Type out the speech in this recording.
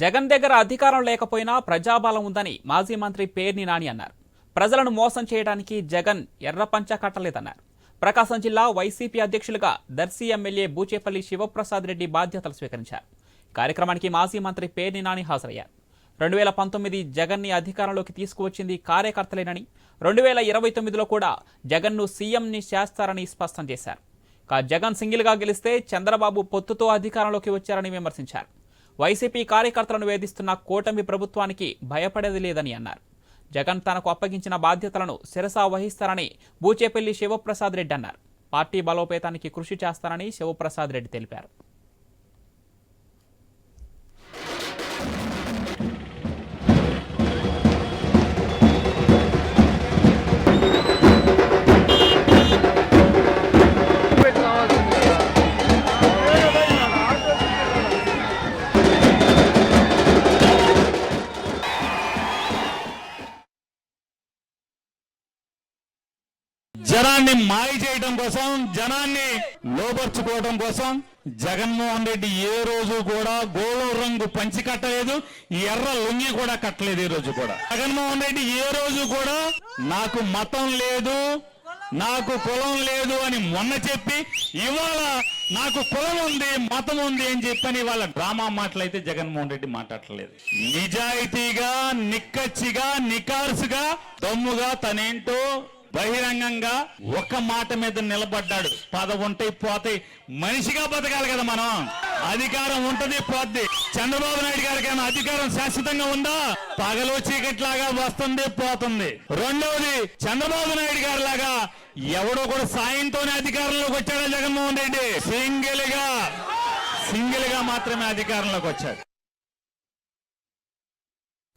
జగన్ దగ్గర అధికారం లేకపోయినా ప్రజాబలం ఉందని మాజీ మంత్రి పేర్ని నాని అన్నారు. ప్రజలను మోసం చేయడానికి జగన్ ఎర్ర పంచ కట్టలేదన్నారు. ప్రకాశం జిల్లా వైసీపీ అధ్యక్షులుగా దర్శి ఎమ్మెల్యే బూచేపల్లి శివప్రసాద్ రెడ్డి బాధ్యతలు స్వీకరించారు. కార్యక్రమానికి మాజీ మంత్రి పేర్ని నాని హాజరయ్యారు. రెండు వేల పంతొమ్మిది జగన్ని అధికారంలోకి తీసుకువచ్చింది కార్యకర్తలేనని రెండు వేల ఇరవై తొమ్మిదిలో కూడా జగన్ను సీఎంని చేస్తారని స్పష్టం చేశారు. కా జగన్ సింగిల్గా గెలిస్తే చంద్రబాబు పొత్తుతో అధికారంలోకి వచ్చారని విమర్శించారు. వైసీపీ కార్యకర్తలను వేధిస్తున్న కూటమి ప్రభుత్వానికి భయపడేది లేదని అన్నారు. జగన్ తనకు అప్పగించిన బాధ్యతలను శిరసా వహిస్తారని బూచేపల్లి శివప్రసాద్ రెడ్డి అన్నారు. పార్టీ బలోపేతానికి కృషి చేస్తారని శివప్రసాద్ రెడ్డి తెలిపారు. జనాన్ని మాయ చేయడం కోసం జనాన్ని లోపరుచుకోవడం కోసం జగన్మోహన్ రెడ్డి ఏ రోజు కూడా గోళం రంగు పంచి కట్టలేదు ఎర్ర లొంగి కూడా కట్టలేదు ఈ రోజు కూడా. జగన్మోహన్ రెడ్డి ఏ రోజు కూడా నాకు మతం లేదు నాకు కులం లేదు అని మొన్న చెప్పి ఇవాళ నాకు కులం ఉంది మతం ఉంది అని చెప్పని వాళ్ళ డ్రామా మాటలైతే జగన్మోహన్ రెడ్డి మాట్లాడలేదు. నిజాయితీగా నిక్కచ్చిగా నికార్సుగా దమ్ముగా తనేంటో బహిరంగంగా ఒక మాట మీద నిలబడ్డాడు. పదవి ఉంటాయి పోతాయి మనిషిగా బతకాలి కదా మనం. అధికారం ఉంటది పోద్ది. చంద్రబాబు నాయుడు గారికి అధికారం శాశ్వతంగా ఉందా? పగలు చీకట్లాగా వస్తుంది పోతుంది. రెండవది చంద్రబాబు నాయుడు గారి లాగా ఎవడో కూడా సాయంతోనే అధికారంలోకి వచ్చాడా జగన్మోహన్ రెడ్డి? సింగిల్గా సింగిల్గా మాత్రమే అధికారంలోకి వచ్చాడు.